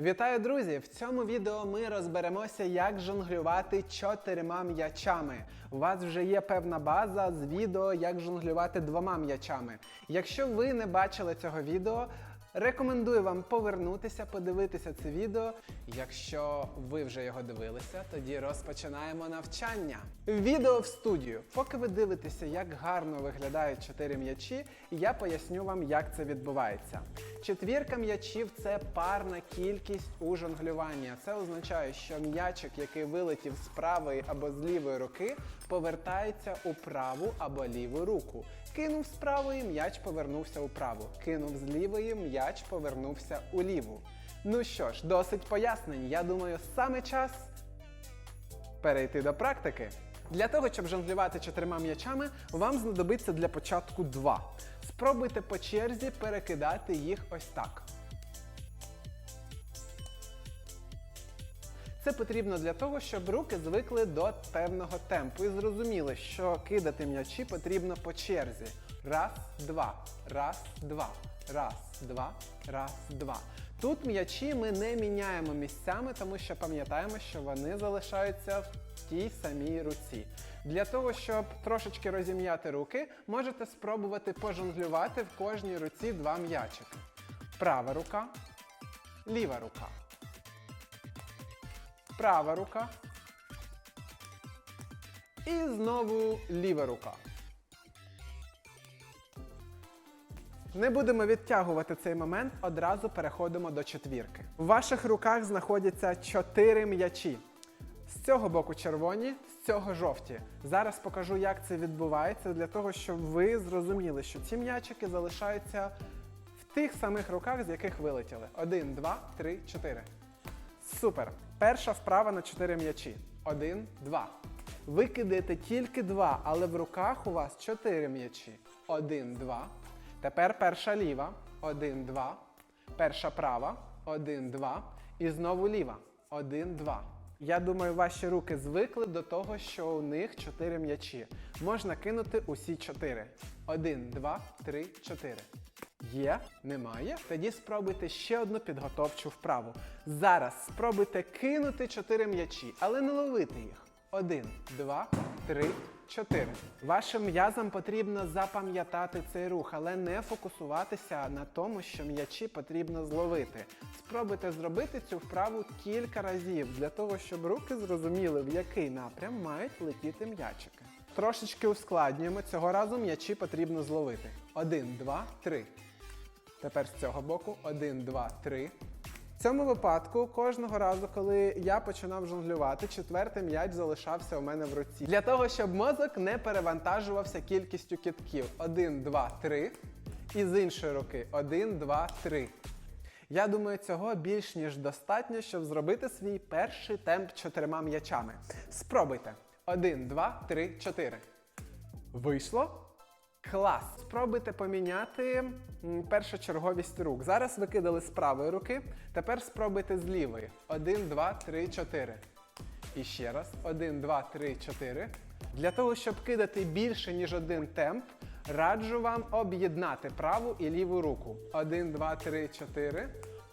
Вітаю, друзі! В цьому відео ми розберемося, як жонглювати чотирма м'ячами. У вас вже є певна база з відео, як жонглювати двома м'ячами. Якщо ви не бачили цього відео, рекомендую вам повернутися, подивитися це відео. Якщо ви вже його дивилися, тоді розпочинаємо навчання. Відео в студію. Поки ви дивитеся, як гарно виглядають чотири м'ячі, я поясню вам, як це відбувається. Четвірка м'ячів це парна кількість у жонглюванні. Це означає, що м'ячик, який вилетів з правої або з лівої руки, повертається у праву або ліву руку. Кинув з правої, м'яч повернувся у праву. Кинув з лівої, м'яч повернувся у ліву. Ну що ж, досить пояснень. Я думаю, саме час перейти до практики. Для того, щоб жонглювати чотирма м'ячами, вам знадобиться для початку два. Спробуйте по черзі перекидати їх ось так. Це потрібно для того, щоб руки звикли до певного темпу і зрозуміли, що кидати м'ячі потрібно по черзі. Раз, два, раз, два, раз, два, раз, два. Тут м'ячі ми не міняємо місцями, тому що пам'ятаємо, що вони залишаються в тій самій руці. Для того, щоб трошечки розім'яти руки, можете спробувати пожонглювати в кожній руці два м'ячики. Права рука, ліва рука. Права рука. І знову ліва рука. Не будемо відтягувати цей момент, одразу переходимо до четвірки. В ваших руках знаходяться чотири м'ячі. З цього боку червоні, з цього жовті. Зараз покажу, як це відбувається, для того, щоб ви зрозуміли, що ці м'ячики залишаються в тих самих руках, з яких вилетіли. Один, два, три, чотири. Супер. Перша вправа на 4 м'ячі. Один, два. Ви кидаєте тільки два, але в руках у вас 4 м'ячі. Один, два. Тепер перша ліва. Один, два. Перша права. Один, два. І знову ліва. Один, два. Я думаю, ваші руки звикли до того, що у них 4 м'ячі. Можна кинути усі 4. Один, два, три, чотири. Є? Немає? Тоді спробуйте ще одну підготовчу вправу. Зараз спробуйте кинути 4 м'ячі, але не ловити їх. Один, два, три, чотири. Вашим м'язам потрібно запам'ятати цей рух, але не фокусуватися на тому, що м'ячі потрібно зловити. Спробуйте зробити цю вправу кілька разів для того, щоб руки зрозуміли, в який напрям мають летіти м'ячики. Трошечки ускладнюємо. Цього разу м'ячі потрібно зловити. Один, два, три. Тепер з цього боку. Один, два, три. В цьому випадку кожного разу, коли я починав жонглювати, четвертий м'яч залишався у мене в руці. Для того, щоб мозок не перевантажувався кількістю кітків. Один, два, три. І з іншої руки. Один, два, три. Я думаю, цього більш ніж достатньо, щоб зробити свій перший темп чотирма м'ячами. Спробуйте. Один, два, три, чотири. Вийшло? Клас! Спробуйте поміняти першочерговість рук. Зараз ви кидали з правої руки, тепер спробуйте з лівої. Один, два, три, чотири. І ще раз. Один, два, три, чотири. Для того, щоб кидати більше, ніж один темп, раджу вам об'єднати праву і ліву руку. Один, два, три, чотири.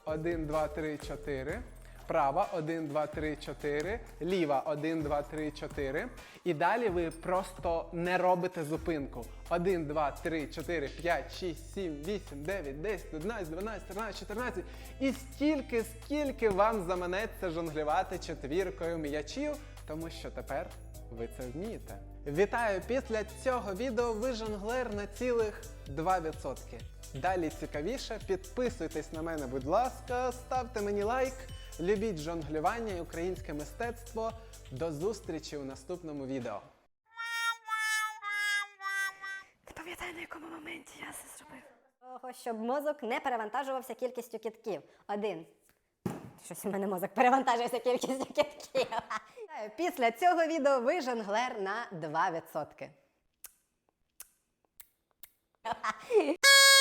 Один, два, три, чотири. Права 1, 2, 3, 4, ліва 1, 2, 3, 4. І далі ви просто не робите зупинку. 1, 2, 3, 4, 5, 6, 7, 8, 9, 10, 11, 12, 13, 14. І стільки, скільки вам заманеться жонглювати четвіркою м'ячів, тому що тепер ви це вмієте. Вітаю! Після цього відео ви жонглер на цілих 2%. Далі цікавіше, підписуйтесь на мене, будь ласка, ставте мені лайк. Любіть жонглювання і українське мистецтво. До зустрічі у наступному відео. Пам'ятаю, на якому моменті я це зробив. Того, щоб мозок не перевантажувався кількістю кітків. Один. Щось у мене мозок перевантажився кількістю кітків. Після цього відео ви жонглер на 2%.